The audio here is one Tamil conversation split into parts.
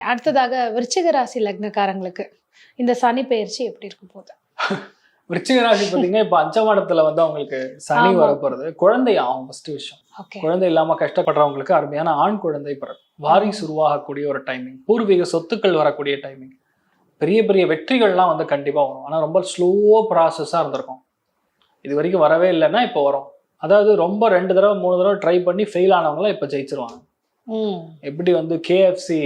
அடுத்ததாக விருச்சிக ராசி லக்னக்காரங்களுக்கு இந்த சனி பெயர்ச்சி எப்படி இருக்க போகுது? விருச்சிக ராசி பார்த்தீங்கன்னா இப்போ அஞ்சமாடத்துல வந்து அவங்களுக்கு சனி. வரப்போறது. குழந்தை ஆகும் ஃபர்ஸ்ட் விஷயம். குழந்தை இல்லாம கஷ்டப்படுறவங்களுக்கு அருமையான ஆண் குழந்தை பிறகு வாரிசு உருவாகக்கூடிய ஒரு டைமிங் பூர்வீக சொத்துக்கள் வரக்கூடிய டைமிங் பெரிய பெரிய வெற்றிகள்லாம் வந்து கண்டிப்பா வரும். ஆனா ரொம்ப ஸ்லோ ப்ராசஸாக இருந்திருக்கும். இது வரைக்கும் வரவே இல்லைன்னா இப்போ வரும். அதாவது ரொம்ப ரெண்டு தடவை மூணு தடவை ட்ரை பண்ணி ஃபெயில் ஆனவங்களாம் இப்போ ஜெயிச்சிருவாங்க. எப்படி வந்து கேஎஃப்சி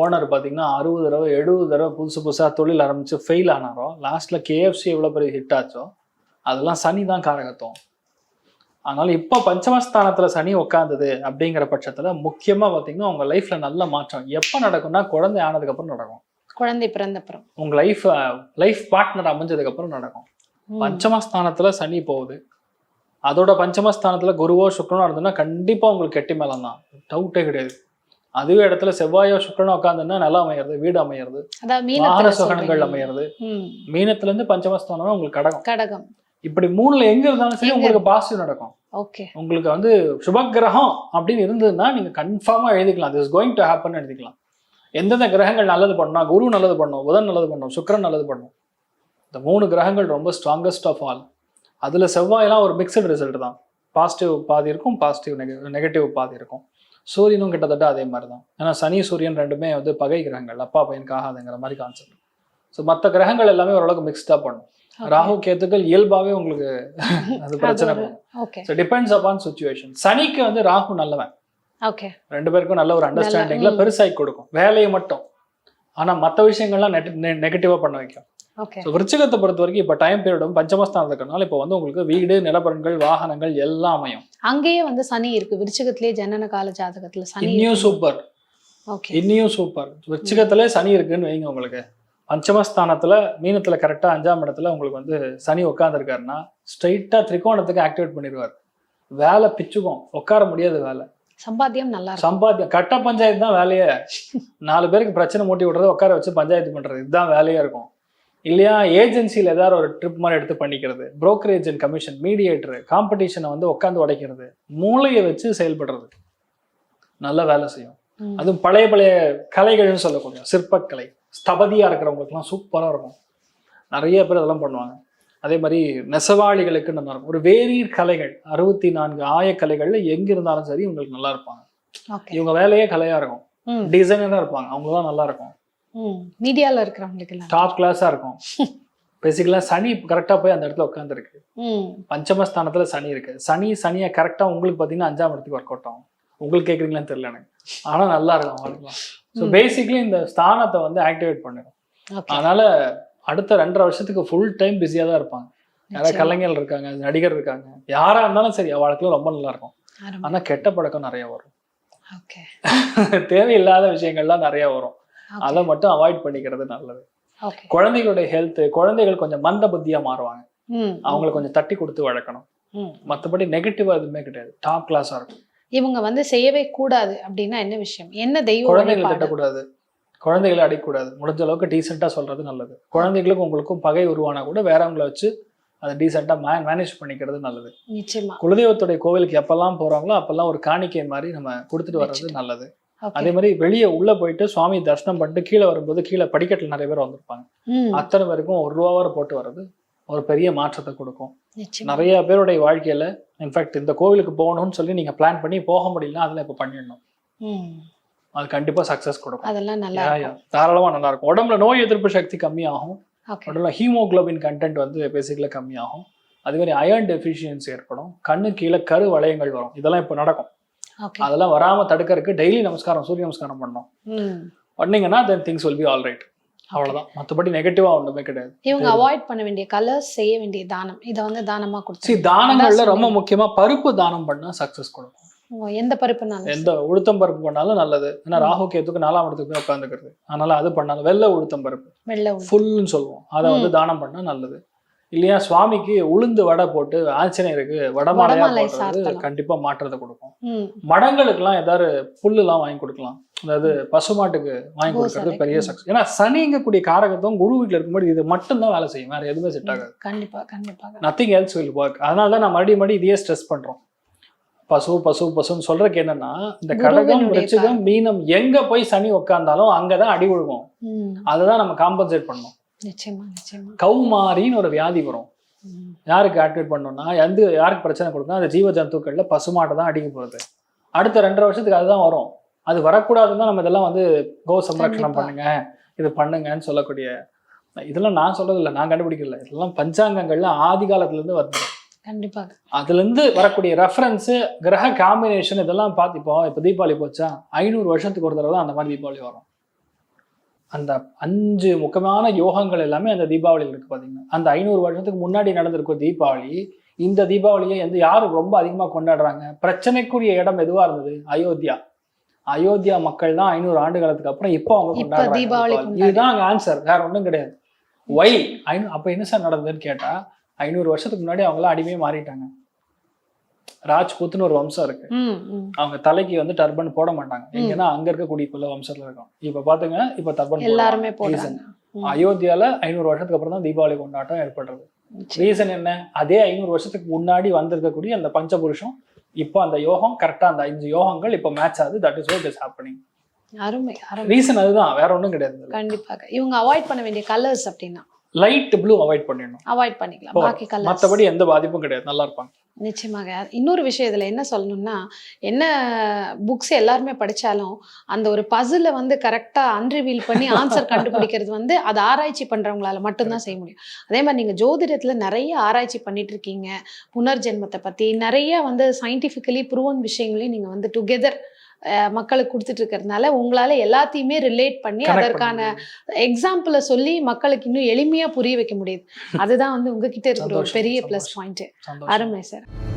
ஓனர் பார்த்தீங்கன்னா அறுபது தடவை எழுபது தடவை புதுசு புதுசாக தொழில் ஆரம்பிச்சு ஃபெயில் ஆனாரோ லாஸ்ட்டில் கேஎஃப்சி எவ்வளோ பெரிய ஹிட் ஆச்சோ அதெல்லாம் சனி தான் காரகத்துவம். அதனால இப்போ பஞ்சமஸ்தானத்தில் சனி உட்காந்தது அப்படிங்கிற பட்சத்தில் முக்கியமாக பார்த்தீங்கன்னா உங்கள் லைஃப்பில் நல்ல மாற்றம். எப்போ நடக்கும்னா குழந்தை ஆனதுக்கப்புறம் நடக்கும். குழந்தை பிறந்தப்புறம் உங்கள் லைஃப் லைஃப் பார்ட்னர் அமைஞ்சதுக்கப்புறம் நடக்கும். பஞ்சமஸ்தானத்தில் சனி போகுது. அதோட பஞ்சமஸ்தானத்தில் குருவோ சுக்கரனோ இருந்ததுன்னா கண்டிப்பாக உங்களுக்கு கெட்டி மேலம் தான் டவுட்டே கிடையாது. அதுவே இடத்துல செவ்வாயோ சுக்கரனோ உட்காந்துன்னா நிலம் அமையிறது வீடு அமையிறது வாகன சுகனங்கள். அமையிறது. மீனத்துல இருந்து பஞ்சமஸ்தானம் உங்களுக்கு கடகம். கடகம். இப்படி மூணுல எங்க இருந்தாலும் சரி உங்களுக்கு பாசிட்டிவ் நடக்கும். ஓகே. உங்களுக்கு வந்து சுபக்கிரகம் அப்படின்னு இருந்ததுன்னா நீங்க கன்ஃபார்மா எழுதிக்கலாம். திஸ் கோயிங் டு ஹேப்பன் எழுதிக்கலாம். எந்தெந்த கிரகங்கள் நல்லது பண்ணணும் குரு நல்லது பண்ணும் புதன் நல்லது பண்ணும் சுக்கிரன் நல்லது பண்ணும். இந்த மூணு கிரகங்கள் ரொம்ப ஸ்ட்ராங்கஸ்ட் ஆஃப் ஆல் அதுல செவ்வாயெல்லாம் ஒரு மிக்சடு ரிசல்ட் தான். பாசிட்டிவ் பாதி இருக்கும் பாசிட்டிவ் நெகட்டிவ் பாதி இருக்கும். சூரியனும் கிட்டத்தட்ட அதே மாதிரி தான் ஏன்னா சனி சூரியன் ரெண்டுமே வந்து பகை கிரகங்கள் அப்பா பையனுக்கு ஆகாதுங்கிற மாதிரி கான்செப்ட் ஸோ மற்ற கிரகங்கள் எல்லாமே ஓரளவுக்கு மிக்ஸ்டாக பண்ணும். ராகு கேத்துக்கள் இயல்பாவே உங்களுக்கு அது பிரச்சனை ஸோ டிபெண்ட்ஸ் அப்பான் சுச்சுவேஷன் சனிக்கு வந்து ராகு நல்லவன். ஓகே ரெண்டு பேருக்கும் நல்ல ஒரு அண்டர்ஸ்டாண்டிங்ல. பெருசாகி கொடுக்கும். வேலையை மட்டும். ஆனா மற்ற விஷயங்கள்லாம் நெகட்டிவா பண்ண வைக்கும். ஸோ விருச்சிகத்தை பொறுத்த வரைக்கும் இப்போ டைம் பீரியடும் பஞ்சமஸ்தானம் இருக்கனால இப்போ வந்து உங்களுக்கு வீடு நிலப்பரன்கள் வாகனங்கள் எல்லாம் அமையும். அங்கேயே வந்து சனி இருக்கு. விருச்சிகத்திலே ஜனன கால ஜாதகத்துல சனி இன்னியும் சூப்பர் ஓகே இன்னியும் சூப்பர் விருச்சிகத்திலே சனி இருக்குன்னு வைங்க உங்களுக்கு. பஞ்சமஸ்தானத்துல மீனத்துல கரெக்டா அஞ்சாம் இடத்துல உங்களுக்கு வந்து சனி உட்காந்துருக்காருன்னா ஸ்ட்ரைட்டா திரிகோணத்துக்கு ஆக்டிவேட் பண்ணிடுவார். வேலை பிச்சுக்கும். உட்கார முடியாது வேலை. சம்பாத்தியம் நல்லா சம்பாத்தியம். கட்ட பஞ்சாயத்து தான் வேலையே. நாலு பேருக்கு பிரச்சனை மூட்டி விடுறது உட்கார வச்சு பஞ்சாயத்து பண்றது. இதுதான் வேலையா இருக்கும். இல்லையா? ஏஜென்சியில் ஏதாவது ஒரு ட்ரிப் மாதிரி எடுத்து பண்ணிக்கிறது. Brokerage அண்ட் கமிஷன் மீடியேட்டர் காம்படிஷனை வந்து உட்காந்து உடைக்கிறது. மூளையை வச்சு செயல்படுறது. நல்ல வேலை செய்யும். அதுவும் பழைய பழைய கலைகள்னு சொல்லக்கூடிய சிற்பக்கலை. ஸ்தபதியா இருக்கிறவங்களுக்குலாம் சூப்பரா இருக்கும். நிறைய பேர் அதெல்லாம் பண்ணுவாங்க. அதே மாதிரி நெசவாளிகளுக்கு நல்லா இருக்கும். ஒரு வேரீர் கலைகள் அறுபத்தி நான்கு ஆய கலைகள்ல எங்க இருந்தாலும் சரி உங்களுக்கு நல்லா இருப்பாங்க. இவங்க வேலையே கலையா இருக்கும். டிசைனரா இருப்பாங்க. அவங்க தான் நல்லா இருக்கும். மீடியால இருக்கிறவங்களுக்கு டாப் கிளாஸா இருக்கும். பேசிக்கலா சனி கரெக்டா போய் அந்த இடத்துல உட்காந்துருக்கு பஞ்சமஸ்தானத்துல சனி இருக்கு. சனி சனியை கரெக்டா உங்களுக்கு பாத்தீங்கன்னா அஞ்சாம் இடத்துக்கு ஒர்க் அவுட் ஆகும். உங்களுக்கு கேக்குறீங்களான்னு தெரியல எனக்கு. ஆனா நல்லா இருக்கும் வாழ்க்கலாம் ஸோ ம். பேசிக்கலி இந்த ஸ்தானத்தை வந்து ஆக்டிவேட் பண்ணிடும் அதனால அடுத்த ரெண்டரை வருஷத்துக்கு ஃபுல் டைம் பிஸியா தான் இருப்பாங்க. நிச்சயமா. கலைஞர்கள் இருக்காங்க நடிகர் இருக்காங்க. யாரா இருந்தாலும் சரி வாழ்க்கையில ரொம்ப நல்லா இருக்கும். ஆனா கெட்ட பழக்கம் நிறைய வரும். தேவையில்லாத விஷயங்கள்லாம் நிறைய வரும். அதை மட்டும் அவாய்ட் பண்ணிக்கிறது நல்லது. குழந்தைகளுடைய ஹெல்த் குழந்தைகள் கொஞ்சம் மந்த புத்தியா மாறுவாங்க. அவங்களை கொஞ்சம் தட்டி கொடுத்து வளர்க்கணும். ம். மற்றபடி நெகட்டிவா எதுவுமே கிடையாது. டாப் கிளாஸா இருக்கும். இவங்க வந்து செய்யவே கூடாது அப்படின்னா என்ன விஷயம்? என்ன தெய்வ குழந்தைகளை திட்டக்கூடாது. குழந்தைகளை அடிக்கக்கூடாது. முடிஞ்ச அளவுக்கு டீசெண்டா சொல்றது நல்லது. குழந்தைகளுக்கும் உங்களுக்கும் பகை உருவானா கூட வேறவங்கள வச்சு அதை டீசெண்டா மே மேனேஜ் பண்ணிக்கிறது நல்லது. நிச்சயமா. குலதெய்வத்துடைய கோவிலுக்கு எப்பெல்லாம் போறாங்களோ அப்பெல்லாம் ஒரு காணிக்கை மாதிரி நம்ம கொடுத்துட்டு வர்றது நல்லது. அதே மாதிரி வெளியே உள்ள போயிட்டு சுவாமி தரிசனம் பண்ணிட்டு கீழே வரும்போது கீழே படிக்கட்டுல நிறைய பேர் வந்திருப்பாங்க. அத்தனை பேருக்கும் ஒரு ரூபாவார போட்டு வர்றது ஒரு பெரிய மாற்றத்தை கொடுக்கும். நிறைய பேருடைய வாழ்க்கையில இன்ஃபேக்ட் இந்த கோவிலுக்கு போகணும்னு சொல்லி நீங்க பிளான் பண்ணி போக முடியல அதெல்லாம் இப்ப பண்ணிடணும். அது கண்டிப்பா சக்சஸ் கொடுக்கும். அதெல்லாம் நல்லா. தாராளமா நல்லா இருக்கும். உடம்புல நோய் எதிர்ப்பு சக்தி கம்மியாகும். உடம்புல ஹீமோகுளோபின் கண்டென்ட் வந்து பேசிக்கலா கம்மியாகும். அதே மாதிரி அயர்ன் டெஃபிஷியன்சி ஏற்படும். கண்ணு கீழே கரு வளையங்கள் வரும். இதெல்லாம் இப்போ நடக்கும். அதெல்லாம் வராம தடுக்கறதுக்கு டெய்லி நமஸ்காரம் சூரிய நமஸ்காரம் பண்ணணும். ம். பண்ணீங்கன்னா then things will be all right அவ்வளவுதான். மற்றபடி நெகட்டிவா ஒண்ணுமே கிடையாது. இவங்க அவாய்ட் பண்ண வேண்டிய கலர்ஸ் செய்ய வேண்டிய தானம். இதை வந்து தானமா கொடுத்து தானங்கள்ல ரொம்ப முக்கியமா பருப்பு தானம் பண்ணா சக்சஸ் கொடுக்கும். எந்த பருப்புனாலும் எந்த உளுத்தம் பருப்பு பண்ணாலும் நல்லது. ஏன்னா ராகு கேத்துக்கு நாலாம் இடத்துக்கு போய் உட்காந்துக்கிறது அதனால அது பண்ணாலும் வெள்ளை உளுத்தம் பருப்பு. வெள்ளை. ஃபுல்னு சொல்லுவோம். அதை வந்து தானம் பண்ணா நல்லது. இல்லையா? சுவாமிக்கு உளுந்து வடை போட்டு ஆஞ்சநேயருக்கு வடமாலையா வடமாலை போடுறது. கண்டிப்பா மாற்றத்தை கொடுக்கும். மடங்களுக்கெல்லாம் ஏதாவது புல்லுலாம் வாங்கி கொடுக்கலாம். அதாவது பசுமாட்டுக்கு வாங்கி கொடுக்கறது. பெரிய. சக்சஸ் ஏன்னா சனிங்கக்கூடிய காரகத்துவம் குரு வீட்டுல இருக்கும்போது இது மட்டும்தான் வேலை செய்யும். வேற எதுவுமே செட் ஆகாது. கண்டிப்பா கண்டிப்பாக நத்திங் எல்ஸ் வில் ஒர்க் அதனால தான் நான் மறுபடியும் மறுபடியும் இதையே ஸ்ட்ரெஸ் பண்றோம். பசு பசு பசுன்னு சொல்றதுக்கு என்னன்னா இந்த கடகம் விருச்சிகம் மீனம் எங்க போய் சனி உட்கார்ந்தாலும் அங்கதான் அடி விழுகும். அதுதான் நம்ம காம்பன்சேட் பண்ணணும். கௌமாரின்னு ஒரு வியாதி வரும். யாருக்கு ஆக்டிவேட் பண்ணணும்னா எந்த யாருக்கு பிரச்சனை கொடுக்கும் அந்த ஜீவ ஜந்துக்கள்ல பசுமாட்டை தான் அடிக்க போறது. அடுத்த ரெண்டரை வருஷத்துக்கு அதுதான் வரும். அது வரக்கூடாதுன்னு தான் நம்ம இதெல்லாம் வந்து கோ சம்ரக்ஷணம். பண்ணுங்க இது பண்ணுங்கன்னு சொல்லக்கூடிய இதெல்லாம் நான் சொல்றது இல்லை நான் கண்டுபிடிக்கல. இதெல்லாம் பஞ்சாங்கங்கள்ல ஆதி காலத்துல இருந்து வருது. கண்டிப்பாக அதுல இருந்து வரக்கூடிய ரெஃபரன்ஸ் கிரக காம்பினேஷன் இதெல்லாம் பார்த்துப்போம் இப்போ தீபாவளி போச்சா ஐநூறு வருஷத்துக்கு ஒரு தடவை தான் அந்த மாதிரி தீபாவளி வரும். அந்த அஞ்சு முக்கியமான யோகங்கள் எல்லாமே அந்த தீபாவளியில் இருக்கு பாத்தீங்கன்னா. அந்த ஐநூறு வருஷத்துக்கு முன்னாடி நடந்திருக்கும் தீபாவளி இந்த தீபாவளியை வந்து யாரு ரொம்ப அதிகமா கொண்டாடுறாங்க. பிரச்சனைக்குரிய இடம் எதுவா இருந்தது? அயோத்தியா. அயோத்தியா மக்கள் தான் ஐநூறு ஆண்டு காலத்துக்கு அப்புறம் இப்போ அவங்க கொண்டாடுறாங்க இதுதான் அங்க ஆன்சர் வேற ஒண்ணும் கிடையாது. ஒய் ஐநூ அப்ப என்ன சார் நடந்ததுன்னு கேட்டா ஐநூறு வருஷத்துக்கு முன்னாடி அவங்களாம் அடிமையே மாறிட்டாங்க. ராஜ்புத்னு ஒரு வம்சம் இருக்கு. அவங்க தலைக்கு வந்து டர்பன் போட மாட்டாங்க. எங்கன்னா அங்க இருக்கக்கூடிய குல வம்சத்துல இருக்கும் இப்ப பாத்துங்க இப்ப டர்பன் எல்லாருமே. அயோத்தியால ஐநூறு வருஷத்துக்கு அப்புறம் தான் தீபாவளி கொண்டாட்டம் ஏற்படுறது. ரீசன் என்ன? அதே ஐநூறு வருஷத்துக்கு முன்னாடி வந்திருக்கக்கூடிய அந்த பஞ்சபுருஷம் இப்போ அந்த யோகம் கரெக்டா அந்த அஞ்சு யோகங்கள் இப்போ மேட்ச் ஆகுது. That is what is happening அருமை ரீசன் அதுதான். வேற ஒண்ணும் கிடையாது. கண்டிப்பாக. இவங்க அவாய்ட் பண்ண வேண்டிய கலர்ஸ் அப்படின்னா? லைட் ப்ளூ அவாய்ட் பண்ணிடணும். அவாய்ட் பண்ணிக்கலாம். பாக்கி கலர்ஸ் மத்தபடி எந்த பாதிப்பும் கிடையாது. நல்லா இருப்பாங்க. நிச்சயமாக. இன்னொரு விஷயம் இதுல என்ன சொல்லணும்னா என்ன புக்ஸ் எல்லாருமே படிச்சாலும் அந்த ஒரு பசில வந்து கரெக்டா அன்ரிவீல் பண்ணி ஆன்சர் கண்டுபிடிக்கிறது வந்து அது ஆராய்ச்சி பண்றவங்களால மட்டும்தான் செய்ய முடியும். அதே மாதிரி நீங்க ஜோதிடத்துல நிறைய ஆராய்ச்சி பண்ணிட்டு இருக்கீங்க. புனர்ஜென்மத்தை பத்தி நிறைய வந்து சயின்டிஃபிக்கலி ப்ரூவன் விஷயங்களையும் நீங்க வந்து டுகெதர் மக்களுக்கு கொடுத்துட்டு இருக்கிறதுனால உங்களால எல்லாத்தையுமே ரிலேட் பண்ணி அதற்கான எக்ஸாம்பிளை சொல்லி மக்களுக்கு இன்னும் எளிமையா புரிய வைக்க முடியுது. அதுதான் வந்து உங்ககிட்ட இருக்கிற ஒரு பெரிய. ப்ளஸ் பாயிண்ட் அருமை சார்